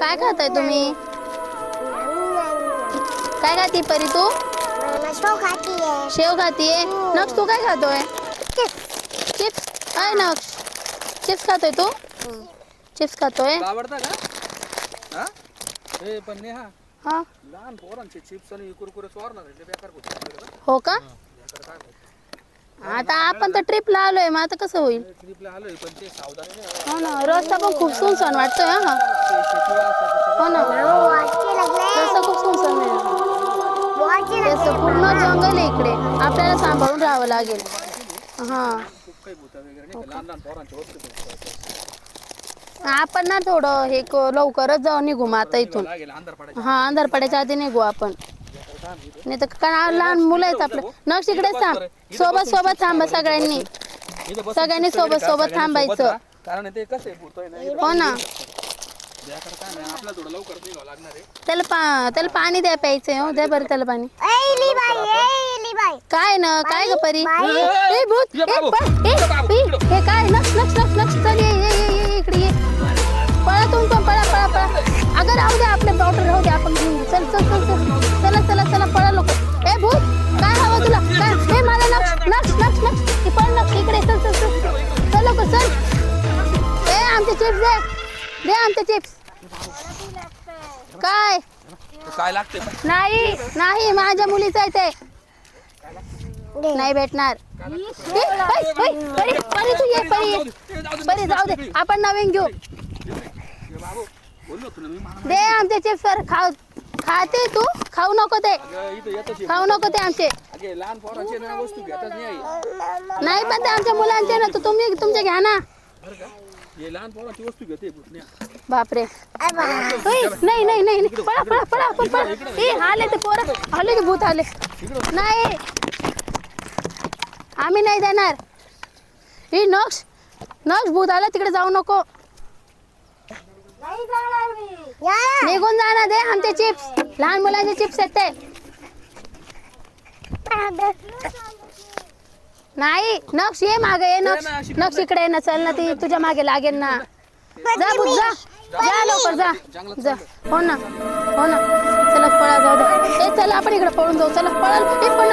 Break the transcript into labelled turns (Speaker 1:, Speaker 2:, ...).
Speaker 1: काय खाताय तुम्ही? काय खाती परी तू?
Speaker 2: शेव खाती आहे
Speaker 1: शेव खातीये? नक्ष तू काय खातोय? चिप्स. काय नक्ष? चिप्स खातोय तू? चिप्स खातोय?
Speaker 3: आवडता का? हा? हे पण नेहा
Speaker 1: हा?
Speaker 3: लहान पोरांचे चिप्स आणि कुरकुरे चोरणार आहे, बेकार गोष्ट
Speaker 1: हो का? आता आपण तर ट्रिपला आलोय मग आता कसं होईल?
Speaker 3: ट्रिपला आलोय पण ते सावधानी
Speaker 1: हो ना रस्ता पण खूप सुनसान वाटतोय हा. हो ना. रस्ता खूप त्याचं पूर्ण जंगल आहे इकडे आपल्याला सांभाळून राहावं लागेल हा
Speaker 3: खूप काही भूत वगैरे नाही का? लहान लहान पोरांच्या वस्तू भेटतात.
Speaker 1: आपण ना थोडं हे क- लवकरच जाऊ निघू मग आता इथून.
Speaker 3: लागेल अंधार पडायचा
Speaker 1: हा अंधार पडायच्या आधी निघू आपण. नाही तर काय लहान मुलं आहेत आपलं. नक्ष इकडेच थांब. सोबत सोबत थांबा सगळ्यांनी.
Speaker 3: इथं बसून
Speaker 1: सगळ्यांनी सोबत- सोबत
Speaker 3: सगळ्यांनी
Speaker 1: थांबायचं.
Speaker 3: सोबत राहा. कारण ते कसं आहे भूत आहे ना.
Speaker 1: हो ना.
Speaker 3: बेकार काय नाही आपल्याला थोडं लवकर निघावं लागणार आहे.
Speaker 1: त्याला पा त्याला पाणी द्या प्यायचंय हो द्या बरं त्याला पाणी. काय ना काय ग परी. ए भूत ए, पळ, ए, ए. हे काय? नक्ष नक्ष नक्ष नक्ष चल ये ये ये ये इकडे ये. पळा तुम्ही पण पळा पळा पळा. अगं राहू दे आपले बॉटल राहू दे आपण घेऊन चल चला चला चला. आमचे चिप्स काय?
Speaker 3: काय लागते?
Speaker 1: नाही नाही माझ्या मुलीचं आहे ते. नाही भेटणार. ए, परी, परी, परी, परी तू ये परी ये. परी जाऊ दे. आपण नवीन घेऊ.
Speaker 3: बोललो मी
Speaker 1: दे आमचे चिप्स वर. खाऊ खाते तू? खाऊ नको ते.
Speaker 3: इथं येतच.
Speaker 1: खाऊ नको ते आमचे.
Speaker 3: अगे लहान पोरांचे ना वस्तू घेतच नाही.
Speaker 1: नाही पण ते आमच्या मुलांचे ना तू तुम्ही तुमचे घ्या ना.
Speaker 3: हे लहान पोरांची वस्तू घेते भूतण्या
Speaker 1: बापरे। नाही नाही नाही नाही. पळा पळा पळा आपण पळा ए आले ते पोरं आले ते भूत आले नाही। आम्ही नाही देणार। ही नक्ष नक्ष भूत आला तिकडे जाऊ नको।
Speaker 2: या.
Speaker 1: निघून जा ना दे आमचे चिप्स. लहान मुलांचे चिप्स आहेत ते. नाही नक्ष ये मागे ये नक्ष. नक्ष इकडे ये ना चल ना ती तुझ्या मागे लागेल ना. जा भूत जा. जा लवकर जा. जा. हो ना हो ना. चला पळा जाऊ दे. ए चला आपण इकडे पळून जाऊ. चला पळा. पण